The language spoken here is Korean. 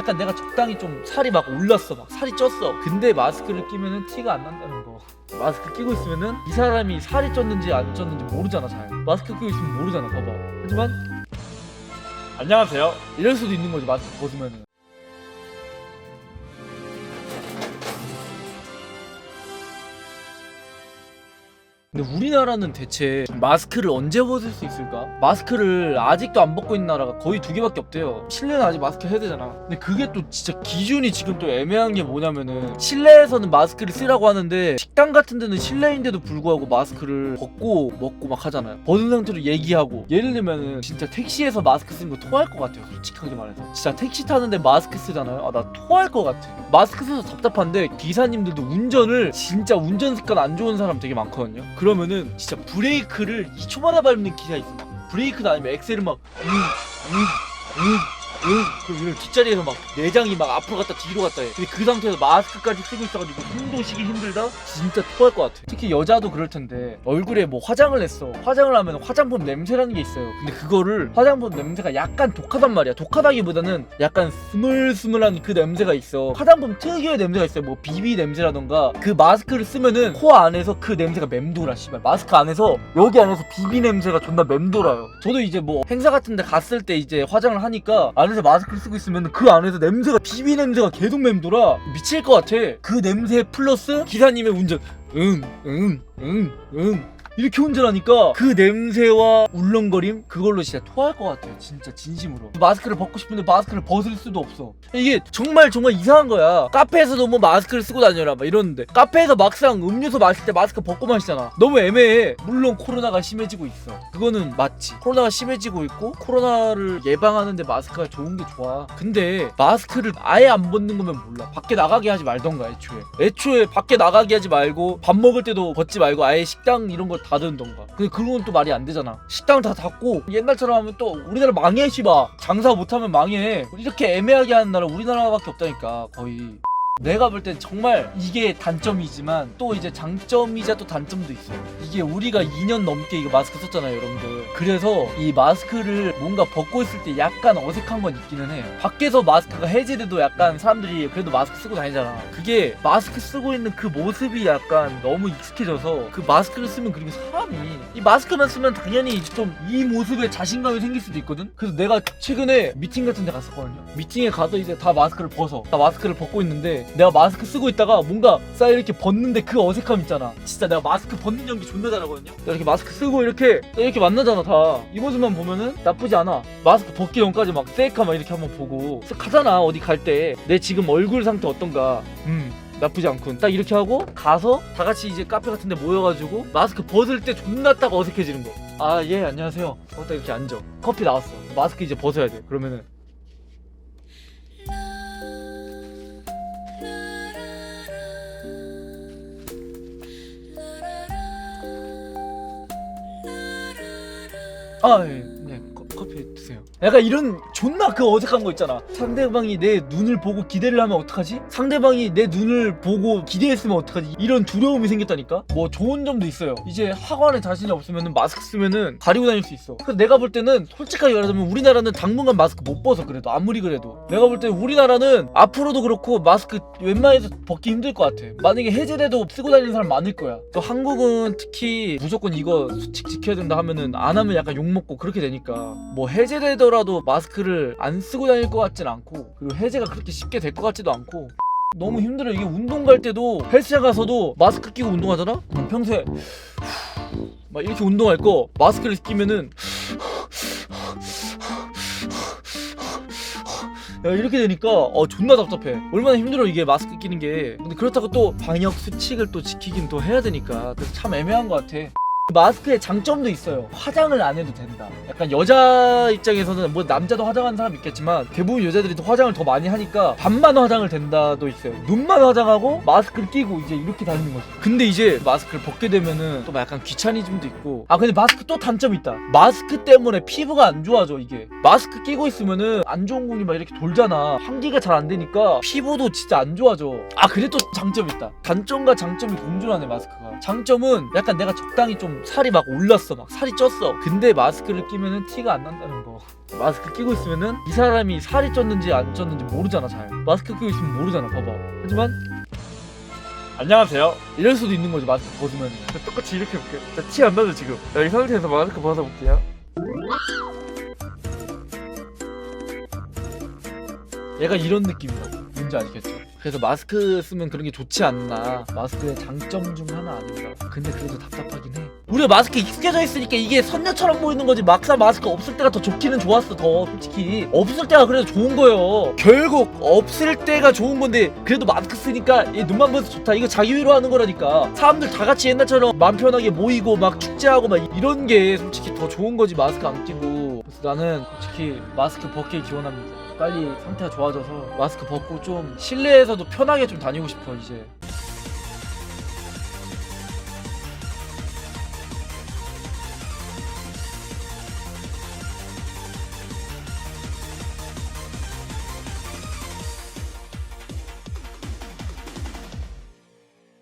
약간 내가 적당히 좀 살이 막 올랐어 막 살이 쪘어. 근데 마스크를 끼면은 티가 안 난다는 거. 마스크 끼고 있으면은 이 사람이 살이 쪘는지 안 쪘는지 모르잖아 잘. 마스크 끼고 있으면 모르잖아 봐봐. 하지만 안녕하세요. 이럴 수도 있는 거지 마스크 벗으면은 근데 우리나라는 대체 마스크를 언제 벗을 수 있을까? 마스크를 아직도 안 벗고 있는 나라가 거의 두 개밖에 없대요. 실내는 아직 마스크 해야 되잖아. 근데 그게 또 진짜 기준이 지금 또 애매한 게 뭐냐면은 실내에서는 마스크를 쓰라고 하는데 식당 같은 데는 실내인데도 불구하고 마스크를 벗고 먹고 막 하잖아요. 벗은 상태로 얘기하고 예를 들면은 진짜 택시에서 마스크 쓰는 거 토할 것 같아요. 솔직하게 말해서. 진짜 택시 타는데 마스크 쓰잖아요. 아 나 토할 것 같아. 마스크 써서 답답한데 기사님들도 운전을 진짜 운전 습관 안 좋은 사람 되게 많거든요. 그 러면은 진짜 브레이크를 2초마다 밟는 기사 있어. 브레이크도 아니면 엑셀을 막 음, 음, 음, 음. 이런 뒷자리에서 막 내장이 막 앞으로 갔다 뒤로 갔다 해. 근데 그 상태에서 마스크까지 쓰고 있어가지고 숨도 쉬기 힘들다? 진짜 토할 것 같아. 특히 여자도 그럴 텐데 얼굴에 뭐 화장을 했어. 화장을 하면 화장품 냄새라는 게 있어요. 근데 그거를 화장품 냄새가 약간 독하단 말이야. 독하다기보다는 약간 스물스물한 그 냄새가 있어. 화장품 특유의 냄새가 있어요. 뭐 비비 냄새라던가 그 마스크를 쓰면은 코 안에서 그 냄새가 맴돌아. 씨발 마스크 안에서 여기 안에서 비비 냄새가 존나 맴돌아요. 저도 이제 뭐 행사 같은 데 갔을 때 이제 화장을 하니까 안 에서 마스크를 쓰고 있으면 그 안에서 냄새가 비비 냄새가 계속 맴돌아. 미칠 것 같아. 그 냄새 플러스 기사님의 운전. 응, 응, 응, 응. 이렇게 운전하니까 그 냄새와 울렁거림 그걸로 진짜 토할 것 같아요 진짜 진심으로. 마스크를 벗고 싶은데 마스크를 벗을 수도 없어. 이게 정말 정말 이상한 거야. 카페에서도 뭐 마스크를 쓰고 다녀라 막 이러는데. 카페에서 막상 음료수 마실 때 마스크 벗고 마시잖아. 너무 애매해. 물론 코로나가 심해지고 있어. 그거는 맞지. 코로나가 심해지고 있고 코로나를 예방하는데 마스크가 좋은 게 좋아. 근데 마스크를 아예 안 벗는 거면 몰라. 밖에 나가게 하지 말던가 애초에. 애초에 밖에 나가게 하지 말고 밥 먹을 때도 벗지 말고 아예 식당 이런 거 닫은던가. 근데 그건 또 말이 안 되잖아. 식당 다 닫고 옛날처럼 하면 또 우리나라 망해 씨바 장사 못하면 망해. 이렇게 애매하게 하는 나라 우리나라밖에 없다니까 거의 내가 볼 땐 정말 이게 단점이지만 또 이제 장점이자 또 단점도 있어요. 이게 우리가 2년 넘게 이거 마스크 썼잖아요, 여러분들. 그래서 이 마스크를 뭔가 벗고 있을 때 약간 어색한 건 있기는 해요. 밖에서 마스크가 해제돼도 약간 사람들이 그래도 마스크 쓰고 다니잖아. 그게 마스크 쓰고 있는 그 모습이 약간 너무 익숙해져서 그 마스크를 쓰면 그리고 사람이 이 마스크만 쓰면 당연히 좀 이 모습에 자신감이 생길 수도 있거든. 그래서 내가 최근에 미팅 같은 데 갔었거든요. 미팅에 가서 이제 다 마스크를 벗어. 다 마스크를 벗고 있는데 내가 마스크 쓰고 있다가 뭔가 싹 이렇게 벗는데 그 어색함 있잖아. 진짜 내가 마스크 벗는 연기 존나 잘하거든요. 내가 이렇게 마스크 쓰고 이렇게 이렇게 만나잖아 다. 이 모습만 보면은 나쁘지 않아. 마스크 벗기 전까지 막 셀카 막 이렇게 한번 보고 쓱 가잖아 어디 갈 때 내 지금 얼굴 상태 어떤가. 음. 나쁘지 않군. 딱 이렇게 하고 가서 다 같이 이제 카페 같은 데 모여가지고 마스크 벗을 때 존나 딱 어색해지는 거. 아, 예, 안녕하세요. 어, 딱 이렇게 앉아. 커피 나왔어. 마스크 이제 벗어야 돼. 그러면은. 아, 예, 네, 커, 커피 드세요. 약간 이런 존나 그 어색한 거 있잖아. 상대방이 내 눈을 보고 기대를 하면 어떡하지? 상대방이 내 눈을 보고 기대했으면 어떡하지? 이런 두려움이 생겼다니까? 뭐 좋은 점도 있어요. 이제 학원에 자신이 없으면은 마스크 쓰면은 가리고 다닐 수 있어. 그래서 내가 볼 때는 솔직하게 말하자면 우리나라는 당분간 마스크 못 벗어 그래도 아무리 그래도. 내가 볼 때 우리나라는 앞으로도 그렇고 마스크 웬만해서 벗기 힘들 것 같아. 만약에 해제돼도 쓰고 다니는 사람 많을 거야. 또 한국은 특히 무조건 이거 수칙 지켜야 된다 하면은 안 하면 약간 욕 먹고 그렇게 되니까 뭐 해제되더라도 마스크를 안 쓰고 다닐 것 같진 않고 그리고 해제가 그렇게 쉽게 될 것 같지도 않고. 너무 힘들어 이게 운동 갈 때도 헬스장 가서도 마스크 끼고 운동하잖아? 그럼 평소에 막 이렇게 운동할 거 마스크를 끼면은 야 이렇게 되니까 어 존나 답답해. 얼마나 힘들어 이게 마스크 끼는 게. 근데 그렇다고 또 방역 수칙을 또 지키긴 또 해야 되니까. 참 애매한 것 같아 마스크의 장점도 있어요. 화장을 안 해도 된다. 약간 여자 입장에서는 뭐 남자도 화장하는 사람 있겠지만 대부분 여자들이 또 화장을 더 많이 하니까 반만 화장을 된다도 있어요. 눈만 화장하고 마스크를 끼고 이제 이렇게 다니는 거지. 근데 이제 마스크를 벗게 되면은 또 약간 귀차니즘도 있고 아 근데 마스크 또 단점이 있다. 마스크 때문에 피부가 안 좋아져 이게. 마스크 끼고 있으면은 안 좋은 공기 막 이렇게 돌잖아. 환기가 잘 안 되니까 피부도 진짜 안 좋아져. 아 그래 또 장점이 있다. 단점과 장점이 공존하네 마스크가. 장점은 약간 내가 적당히 좀 살이 막 올랐어 막 살이 쪘어 근데 마스크를 끼면은 티가 안 난다는 거 마스크 끼고 있으면은 이 사람이 살이 쪘는지 안 쪘는지 모르잖아 잘 마스크 끼고 있으면 모르잖아 봐봐 하지만 안녕하세요. 이럴 수도 있는 거지 마스크 벗으면 저 똑같이 이렇게 해볼게요. 티안 나죠 지금? 자, 이 상태에서 마스크 벗어볼게요. 얘가 이런 느낌이야 뭔지 아시겠죠? 그래서 마스크 쓰면 그런 게 좋지 않나. 마스크의 장점 중 하나 아닌가. 근데 그래도 답답하긴 해. 우리가 마스크에 익숙해져 있으니까 이게 선녀처럼 보이는 거지. 막상 마스크 없을 때가 더 좋기는 좋았어 더 솔직히. 없을 때가 그래도 좋은 거예요. 결국 없을 때가 좋은 건데 그래도 마스크 쓰니까 얘 눈만 보여서 좋다. 이거 자기 위로하는 거라니까. 사람들 다 같이 옛날처럼 마음 편하게 모이고 막 축제하고 막 이런 게 솔직히 더 좋은 거지 마스크 안 끼고. 그래서 나는 솔직히 마스크 벗길 기원합니다 빨리 상태가 좋아져서 마스크 벗고 좀 실내에서도 편하게 좀 다니고 싶어 이제